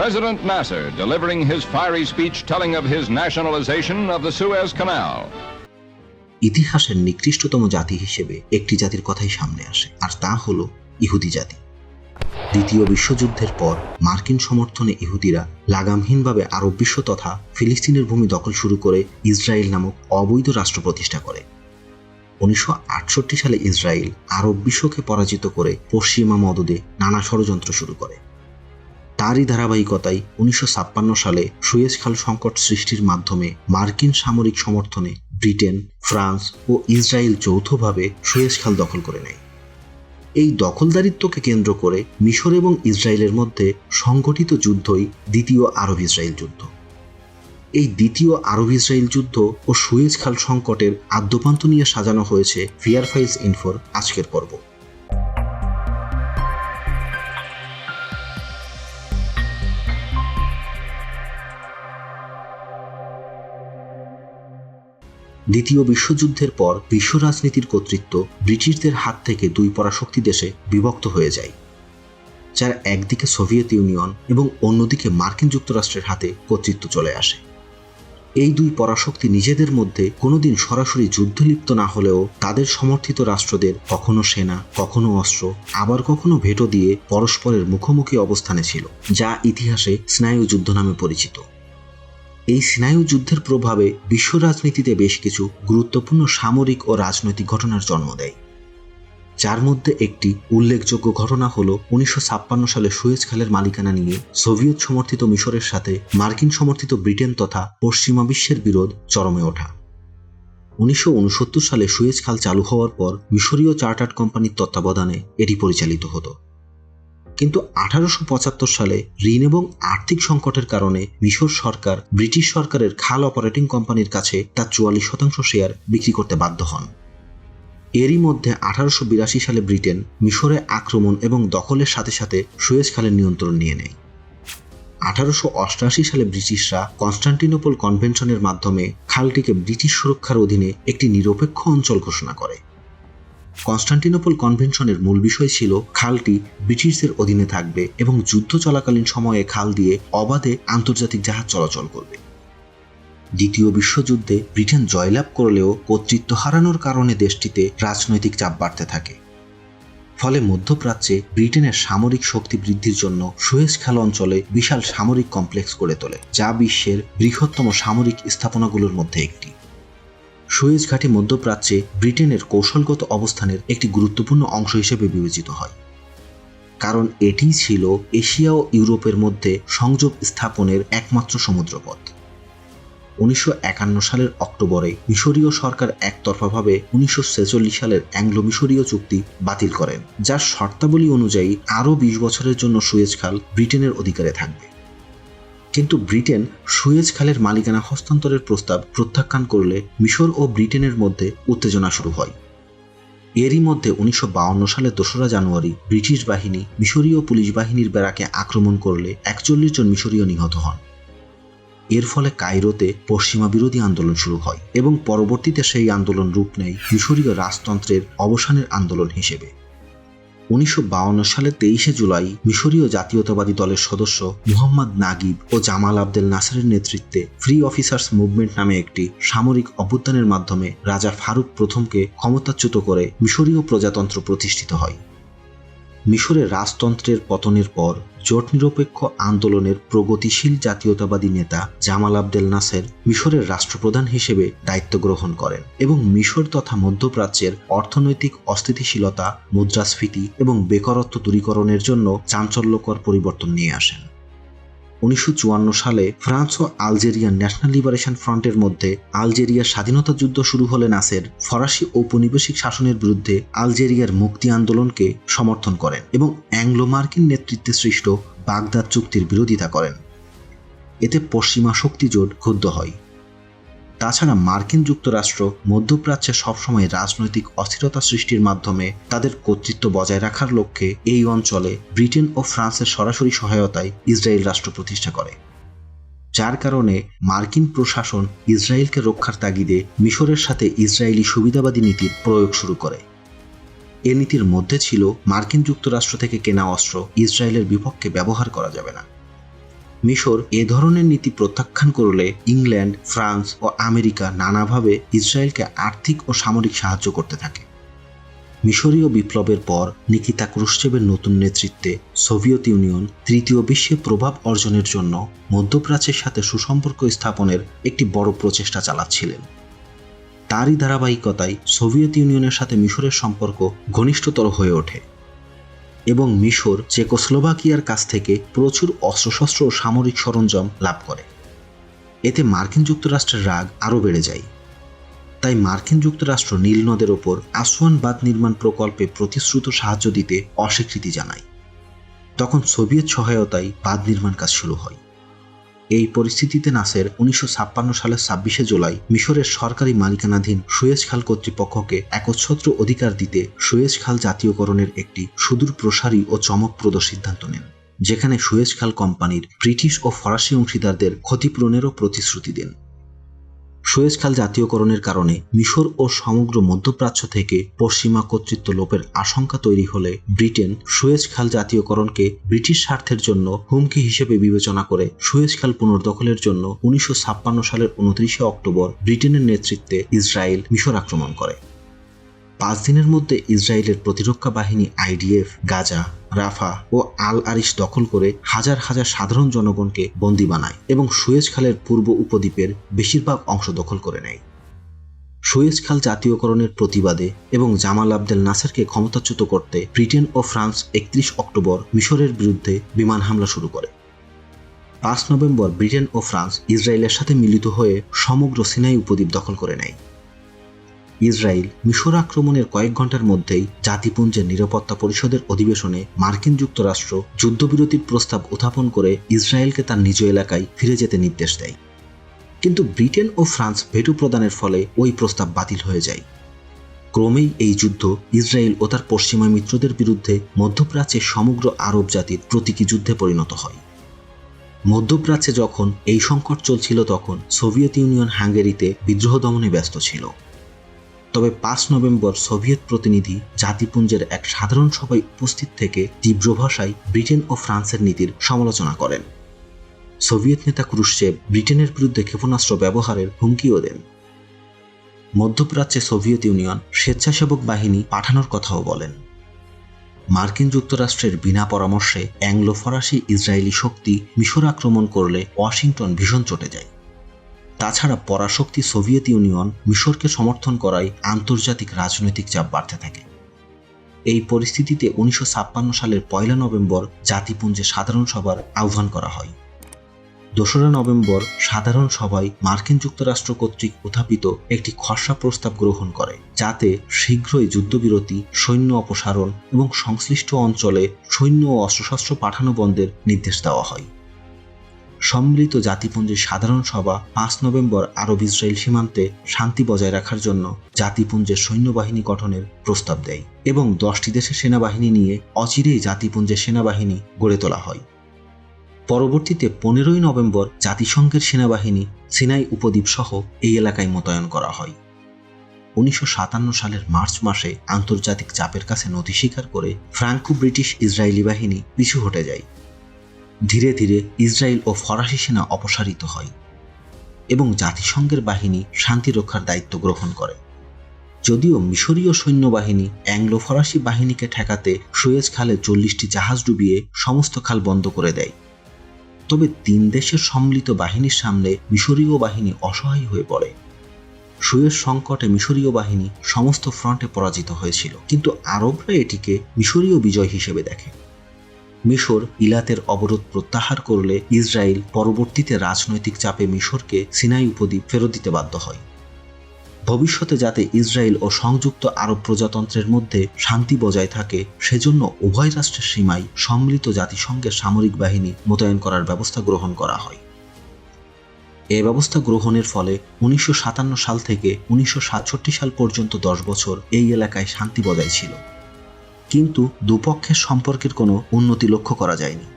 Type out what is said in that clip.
President Nasser delivering his fiery speech telling of his nationalization of the Suez Canal. ইতিহাসের নিকৃষ্টতম জাতি হিসেবে একটি জাতির কথাই সামনে আসে, আর তা হল ইহুদি জাতি। দ্বিতীয় বিশ্বযুদ্ধের পর মার্কিন সমর্থনে ইহুদিরা লাগামহীনভাবে আরব বিশ্ব তথা ফিলিস্তিনের ভূমি দখল শুরু করে ইসরায়েল নামক অবৈধ রাষ্ট্র প্রতিষ্ঠা করে। উনিশশো আটষট্টি সালে ইসরায়েল আরব বিশ্বকে পরাজিত করে পশ্চিমা মদদে নানা ষড়যন্ত্র শুরু করে। তারই ধারাবাহিকতায় উনিশশো ছাপ্পান্ন সালে সুয়েজ খাল সংকট সৃষ্টির মাধ্যমে মার্কিন সামরিক সমর্থনে ব্রিটেন, ফ্রান্স ও ইসরায়েল যৌথভাবে সুয়েজ খাল দখল করে নেয়। এই দখলদারিত্বকে কেন্দ্র করে মিশর এবং ইসরায়েলের মধ্যে সংগঠিত যুদ্ধই দ্বিতীয় আরব ইসরায়েল যুদ্ধ। এই দ্বিতীয় আরব ইসরায়েল যুদ্ধ ও সুয়েজ খাল সংকটের আদ্যপান্ত নিয়ে সাজানো হয়েছে ফিয়ার ফাইলস ইনফোর আজকের পর্ব। দ্বিতীয় বিশ্বযুদ্ধের পর বিশ্ব রাজনীতির কর্তৃত্ব ব্রিটিশদের হাত থেকে দুই পরাশক্তি দেশে বিভক্ত হয়ে যায়, যার একদিকে সোভিয়েত ইউনিয়ন এবং অন্যদিকে মার্কিন যুক্তরাষ্ট্রের হাতে কর্তৃত্ব চলে আসে। এই দুই পরাশক্তি নিজেদের মধ্যে কোনোদিন সরাসরি যুদ্ধ লিপ্ত না হলেও তাদের সমর্থিত রাষ্ট্রদের কখনো সেনা, কখনো অস্ত্র, আবার কখনো ভেটো দিয়ে পরস্পরের মুখোমুখি অবস্থানে ছিল, যা ইতিহাসে স্নায়ু যুদ্ধ নামে পরিচিত। এই স্নায়ু যুদ্ধের প্রভাবে বিশ্ব রাজনীতিতে বেশ কিছু গুরুত্বপূর্ণ সামরিক ও রাজনৈতিক ঘটনার জন্ম দেয়। যার মধ্যে একটি উল্লেখযোগ্য ঘটনা হল উনিশশো ছাপ্পান্ন সালে সুয়েজ খালের মালিকানা নিয়ে সোভিয়েত সমর্থিত মিশরের সাথে মার্কিন সমর্থিত ব্রিটেন তথা পশ্চিমা বিশ্বের বিরোধ চরমে ওঠা। উনিশশো উনসত্তর সালে সুয়েজ খাল চালু হওয়ার পর মিশরীয় চার্টার্ড কোম্পানির তত্ত্বাবধানে এটি পরিচালিত হতো। কিন্তু আঠারোশো পঁচাত্তর সালে ঋণ এবং আর্থিক সংকটের কারণে মিশর সরকার ব্রিটিশ সরকারের খাল অপারেটিং কোম্পানির কাছে তার চুয়াল্লিশ শতাংশ শেয়ার বিক্রি করতে বাধ্য হন। এরই মধ্যে আঠারোশো বিরাশি সালে ব্রিটেন মিশরে আক্রমণ এবং দখলের সাথে সাথে সুয়েজ খালের নিয়ন্ত্রণ নিয়ে নেয়। আঠারোশো অষ্টআশি সালে ব্রিটিশরা কনস্টান্টিনোপল কনভেনশনের মাধ্যমে খালটিকে ব্রিটিশ সুরক্ষার অধীনে একটি নিরপেক্ষ অঞ্চল ঘোষণা করে। কনস্টান্টিনোপল কনভেনশনের মূল বিষয় ছিল খালটি ব্রিটিশদের অধীনে থাকবে এবং যুদ্ধ চলাকালীন সময়ে খাল দিয়ে অবাধে আন্তর্জাতিক জাহাজ চলাচল করবে। দ্বিতীয় বিশ্বযুদ্ধে ব্রিটেন জয়লাভ করলেও কর্তৃত্ব হারানোর কারণে দেশটিতে রাজনৈতিক চাপ বাড়তে থাকে। ফলে মধ্যপ্রাচ্যে ব্রিটেনের সামরিক শক্তি বৃদ্ধির জন্য সুয়েজ খাল অঞ্চলে বিশাল সামরিক কমপ্লেক্স গড়ে তোলে, যা বিশ্বের বৃহত্তম সামরিক স্থাপনাগুলোর মধ্যে একটি। সুয়েজ ঘাটি মধ্যপ্রাচ্যে ব্রিটেনের কৌশলগত অবস্থানের একটি গুরুত্বপূর্ণ অংশ হিসেবে বিবেচিত হয়। কারণ এটিই ছিল এশিয়া ও ইউরোপের মধ্যে সংযোগ স্থাপনের একমাত্র সমুদ্রপথ। উনিশশো একান্ন সালের অক্টোবরে মিশরীয় সরকার একতরফাভাবে উনিশশো ছেচল্লিশ সালের অ্যাংলো মিশরীয় চুক্তি বাতিল করেন, যার শর্তাবলী অনুযায়ী আরও বিশ বছরের জন্য সুয়েজ খাল ব্রিটেনের অধিকারে থাকবে। কিন্তু ব্রিটেন সুয়েজ খালের মালিকানা হস্তান্তরের প্রস্তাব প্রত্যাখ্যান করলে মিশর ও ব্রিটেনের মধ্যে উত্তেজনা শুরু হয়। এরই মধ্যে উনিশশো সালের দোসরা জানুয়ারি ব্রিটিশ বাহিনী মিশরীয় পুলিশ বাহিনীর বেড়াকে আক্রমণ করলে একচল্লিশ জন মিশরীয় নিহত হন। এর ফলে কায়রোতে পশ্চিমা বিরোধী আন্দোলন শুরু হয় এবং পরবর্তীতে সেই আন্দোলন রূপ নেয় মিশরীয় রাজতন্ত্রের অবসানের আন্দোলন হিসেবে। উনিশশো সালের তেইশে জুলাই মিশরীয় জাতীয়তাবাদী দলের সদস্য মুহাম্মদ নাগিব ও জামাল আবদেল নাসারের নেতৃত্বে ফ্রি অফিসার্স মুভমেন্ট নামে একটি সামরিক অভ্যুত্থানের মাধ্যমে রাজা ফারুক প্রথমকে ক্ষমতাচ্যুত করে মিশরীয় প্রজাতন্ত্র প্রতিষ্ঠিত হয়। মিশরের রাজতন্ত্রের পতনের পর জোট নিরপেক্ষ আন্দোলনের প্রগতিশীল জাতীয়তাবাদী নেতা জামাল আবদেল নাসের মিশরের রাষ্ট্রপ্রধান হিসেবে দায়িত্ব গ্রহণ করেন এবং মিশর তথা মধ্যপ্রাচ্যের অর্থনৈতিক অস্থিতিশীলতা, মুদ্রাস্ফীতি এবং বেকারত্ব দূরীকরণের জন্য চাঞ্চল্যকর পরিবর্তন নিয়ে আসেন। উনিশশো চুয়ান্ন সালে ফ্রান্স ও আলজেরিয়ার ন্যাশনাল লিবারেশন ফ্রন্টের মধ্যে আলজেরিয়ার স্বাধীনতা যুদ্ধ শুরু হলে নাসের ফরাসি ঔপনিবেশিক শাসনের বিরুদ্ধে আলজেরিয়ার মুক্তি আন্দোলনকে সমর্থন করেন এবং অ্যাংলো মার্কিন নেতৃত্বে সৃষ্ট বাগদাদ চুক্তির বিরোধিতা করেন। এতে পশ্চিমা শক্তি জোট ক্ষুব্ধ হয়। তাছাড়া মার্কিন যুক্তরাষ্ট্র মধ্যপ্রাচ্যে সবসময় রাজনৈতিক অস্থিরতা সৃষ্টির মাধ্যমে তাদের কর্তৃত্ব বজায় রাখার লক্ষ্যে এই অঞ্চলে ব্রিটেন ও ফ্রান্সের সরাসরি সহায়তায় ইসরায়েল রাষ্ট্র প্রতিষ্ঠা করে। যার কারণে মার্কিন প্রশাসন ইসরায়েলকে রক্ষার তাগিদে মিশরের সাথে ইসরায়েলি সুবিধাবাদী নীতির প্রয়োগ শুরু করে। এ নীতির মধ্যে ছিল মার্কিন যুক্তরাষ্ট্র থেকে কেনা অস্ত্র ইসরায়েলের বিপক্ষে ব্যবহার করা যাবে না। মিশর এ ধরনের নীতি প্রত্যাখ্যান করলে ইংল্যান্ড, ফ্রান্স ও আমেরিকা নানাভাবে ইসরায়েলকে আর্থিক ও সামরিক সাহায্য করতে থাকে। মিশরীয় বিপ্লবের পর নিকিতা ক্রুশ্চেবের নতুন নেতৃত্বে সোভিয়েত ইউনিয়ন তৃতীয় বিশ্বে প্রভাব অর্জনের জন্য মধ্যপ্রাচ্যের সাথে সুসম্পর্ক স্থাপনের একটি বড় প্রচেষ্টা চালাচ্ছিলেন। তারই ধারাবাহিকতায় সোভিয়েত ইউনিয়নের সাথে মিশরের সম্পর্ক ঘনিষ্ঠতর হয়ে ওঠে। এবং মিশর, চেকোস্লোভাকিয়ার কাছ থেকে প্রচুর অস্ত্রশস্ত্র ও সামরিক সরঞ্জাম লাভ করে। এতে মার্কিন যুক্তরাষ্ট্রের রাগ আরও বেড়ে যায়। তাই মার্কিন যুক্তরাষ্ট্র নীল নদের ওপর আসওয়ান বাঁধ নির্মাণ প্রকল্পে প্রতিশ্রুত সাহায্য দিতে অস্বীকৃতি জানায়। তখন সোভিয়েত সহায়তায় বাঁধ নির্মাণ কাজ শুরু হয়। এই পরিস্থিতিতে নাসের উনিশশো ছাপ্পান্ন সালের ছাব্বিশে জুলাই মিশরের সরকারি মালিকানাধীন সুয়েজ খাল কর্তৃপক্ষকে একচ্ছত্র অধিকার দিতে সুয়েজ খাল জাতীয়করণের একটি সুদূর প্রসারী ও চমকপ্রদ সিদ্ধান্ত নেন, যেখানে সুয়েজ খাল কোম্পানির ব্রিটিশ ও ফরাসি অংশীদারদের ক্ষতিপূরণেরও প্রতিশ্রুতি দেন। সুয়েজ খাল জাতীয়করণের কারণে মিশর ও সমগ্র মধ্যপ্রাচ্য থেকে পশ্চিমা কর্তৃত্ব লোপের আশঙ্কা তৈরি হলে ব্রিটেন সুয়েজ খাল জাতীয়করণকে ব্রিটিশ স্বার্থের জন্য হুমকি হিসেবে বিবেচনা করে সুয়েজ খাল পুনর্দখলের জন্য উনিশশো ছাপ্পান্ন সালের উনত্রিশে অক্টোবর ব্রিটেনের নেতৃত্বে ইসরায়েল মিশর আক্রমণ করে। পাঁচ দিনের মধ্যে ইসরায়েলের প্রতিরক্ষা বাহিনী আইডিএফ, গাজা রাফা ও আল আরিশ দখল করে হাজার হাজার সাধারণ জনগণকে বন্দি বানায় এবং সুয়েজ খালের পূর্ব উপদ্বীপের বেশিরভাগ অংশ দখল করে নেয়। সুয়েজ খাল জাতীয়করণের প্রতিবাদে এবং জামাল আবদেল নাসেরকে ক্ষমতাচ্যুত করতে ব্রিটেন ও ফ্রান্স একত্রিশ অক্টোবর মিশরের বিরুদ্ধে বিমান হামলা শুরু করে। পাঁচ নভেম্বর ব্রিটেন ও ফ্রান্স ইসরায়েলের সাথে মিলিত হয়ে সমগ্র সিনাই উপদ্বীপ দখল করে নেয়। ইসরায়েল মিশর আক্রমণের কয়েক ঘণ্টার মধ্যেই জাতিপুঞ্জের নিরাপত্তা পরিষদের অধিবেশনে মার্কিন যুক্তরাষ্ট্র যুদ্ধবিরতির প্রস্তাব উত্থাপন করে ইসরায়েলকে তার নিজ এলাকায় ফিরে যেতে নির্দেশ দেয়। কিন্তু ব্রিটেন ও ফ্রান্স ভেটু প্রদানের ফলে ওই প্রস্তাব বাতিল হয়ে যায়। ক্রমেই এই যুদ্ধ ইসরায়েল ও তার পশ্চিমা মিত্রদের বিরুদ্ধে মধ্যপ্রাচ্যের সমগ্র আরব জাতির প্রতীকী যুদ্ধে পরিণত হয়। মধ্যপ্রাচ্যে যখন এই সংকট চলছিল তখন সোভিয়েত ইউনিয়ন হাঙ্গেরিতে বিদ্রোহ দমনে ব্যস্ত ছিল। তবে পাঁচ নভেম্বর সোভিয়েত প্রতিনিধি জাতিপুঞ্জের এক সাধারণ সভায় উপস্থিত থেকে তীব্র ভাষায় ব্রিটেন ও ফ্রান্সের নীতির সমালোচনা করেন। সোভিয়েত নেতা ক্রুশ্চেভ ব্রিটেনের বিরুদ্ধে ক্ষেপণাস্ত্র ব্যবহারের হুমকিও দেন। মধ্যপ্রাচ্যে সোভিয়েত ইউনিয়ন স্বেচ্ছাসেবক বাহিনী পাঠানোর কথাও বলেন। মার্কিন যুক্তরাষ্ট্রের বিনা পরামর্শে অ্যাংলো ফরাসি ইসরায়েলি শক্তি মিশর আক্রমণ করলে ওয়াশিংটন ভীষণ চটে যায়। তাছাড়া পরাশক্তি সোভিয়েত ইউনিয়ন মিশরকে সমর্থন করায় আন্তর্জাতিক রাজনৈতিক চাপ বাড়তে থাকে। এই পরিস্থিতিতে উনিশশো ছাপ্পান্ন সালের পয়লা নভেম্বর জাতিপুঞ্জে সাধারণ সভার আহ্বান করা হয়। দোসরা নভেম্বর সাধারণ সভায় মার্কিন যুক্তরাষ্ট্র কর্তৃক উত্থাপিত একটি খসড়া প্রস্তাব গ্রহণ করে, যাতে শীঘ্রই যুদ্ধবিরতি, সৈন্য অপসারণ এবং সংশ্লিষ্ট অঞ্চলে সৈন্য ও অস্ত্রশস্ত্র পাঠানো বন্ধের নির্দেশ দেওয়া হয়। সম্মিলিত জাতিপুঞ্জের সাধারণ সভা পাঁচ নভেম্বর আরব ইসরায়েল সীমান্তে শান্তি বজায় রাখার জন্য জাতিপুঞ্জের সৈন্যবাহিনী গঠনের প্রস্তাব দেয় এবং দশটি দেশের সেনাবাহিনী নিয়ে অচিরেই জাতিপুঞ্জের সেনাবাহিনী গড়ে তোলা হয়। পরবর্তীতে পনেরোই নভেম্বর জাতিসংঘের সেনাবাহিনী সিনাই উপদ্বীপ সহ এই এলাকায় মোতায়েন করা হয়। উনিশশো সাতান্ন সালের মার্চ মাসে আন্তর্জাতিক চাপের কাছে নথি স্বীকার করে ফ্রাঙ্কো ব্রিটিশ ইসরায়েলি বাহিনী পিছু হটে যায়। ধীরে ধীরে ইসরায়েল ও ফরাসি সেনা অপসারিত হয় এবং জাতিসংঘের বাহিনী শান্তি রক্ষার দায়িত্ব গ্রহণ করে। যদিও মিশরীয় সৈন্যবাহিনী অ্যাংলো ফরাসি বাহিনীকে ঠেকাতে সুয়েজ খালে চল্লিশটি জাহাজ ডুবিয়ে সমস্ত খাল বন্ধ করে দেয়। তবে তিন দেশের সম্মিলিত বাহিনীর সামনে মিশরীয় বাহিনী অসহায় হয়ে পড়ে। সুয়েজ সংকটে মিশরীয় বাহিনী সমস্ত ফ্রন্টে পরাজিত হয়েছিল, কিন্তু আরবরা এটিকে মিশরীয় বিজয় হিসেবে দেখে। মিশর ইলাতের অবরোধ প্রত্যাহার করলে ইসরায়েল পরবর্তীতে রাজনৈতিক চাপে মিশরকে সিনাই উপদ্বীপ ফেরত দিতে বাধ্য হয়। ভবিষ্যতে যাতে ইসরায়েল ও সংযুক্ত আরব প্রজাতন্ত্রের মধ্যে শান্তি বজায় থাকে, সেজন্য উভয় রাষ্ট্রের সীমায় সম্মিলিত জাতিসংঘের সামরিক বাহিনী মোতায়েন করার ব্যবস্থা গ্রহণ করা হয়। এ ব্যবস্থা গ্রহণের ফলে উনিশশো সাতান্ন সাল থেকে উনিশশো সাতষট্টি সাল পর্যন্ত দশ বছর এই এলাকায় শান্তি বজায় ছিল। কিন্তু দুপক্ষের সম্পর্কের কোনো উন্নতি লক্ষ্য করা যায়নি।